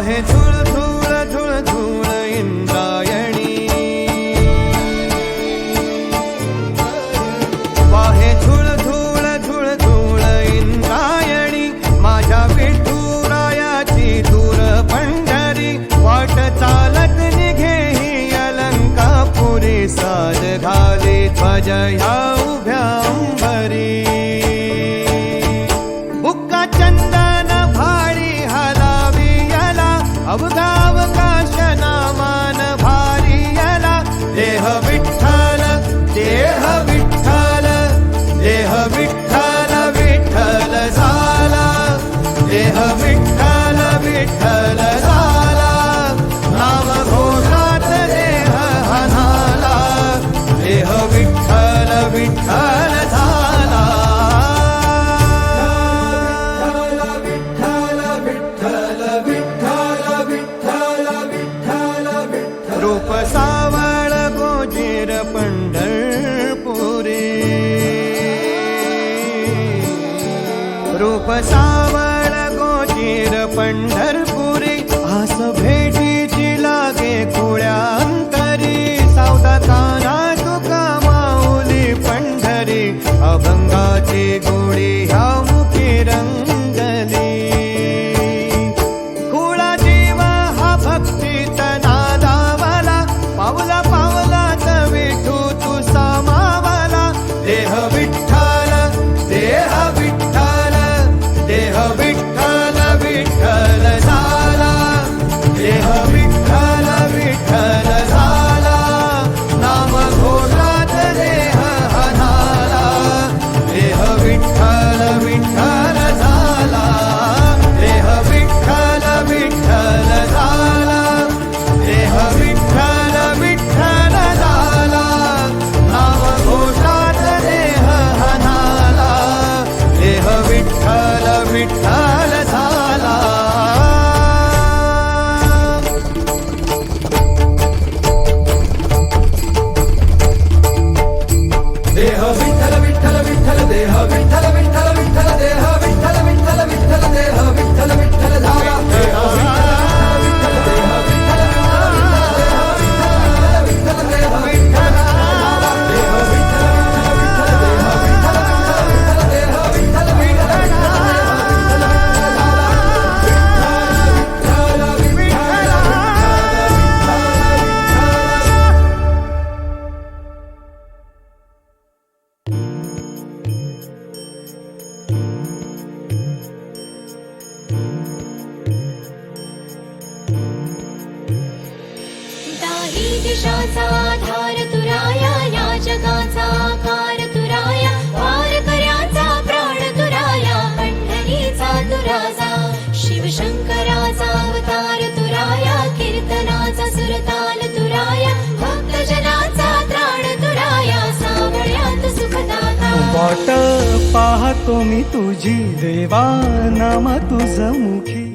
आहे झुळ झुळ झुळ झुळ इंद्रायणी. आहे झुळ झुळ झुळ झुळ इंद्रायणी. माझ्या विठुरायाची दूर पंढरी. वाट चालत निघे ही अलंकापुरी. साज घाले ध्वज या सावळ गोजीर पंढरपुरी. आस भेटीची लागे खुळ्या अंतरी. सावता काना तुका माऊली पंढरी. अभंगाची गोडी ह्या मुखी रंगली. कुळा जीव हा भक्तीत नादावाला. पावला पावलात विठू तू सामावाला. देह विठ्ठा விட்டார் दिशाचा आधार तुराया या जगाचा आकार तुराया वार कर्याचा प्राण तुराया पंढरीचा तुराजा शिवशंकराचा अवतार तुराया कीर्तनाचा सुरताल तुराया भक्तजनाचा त्राण तुराया सावळ्यात सुखदाता. वाट पाहतो मी तुझी देवा नाम तुझ मुखी.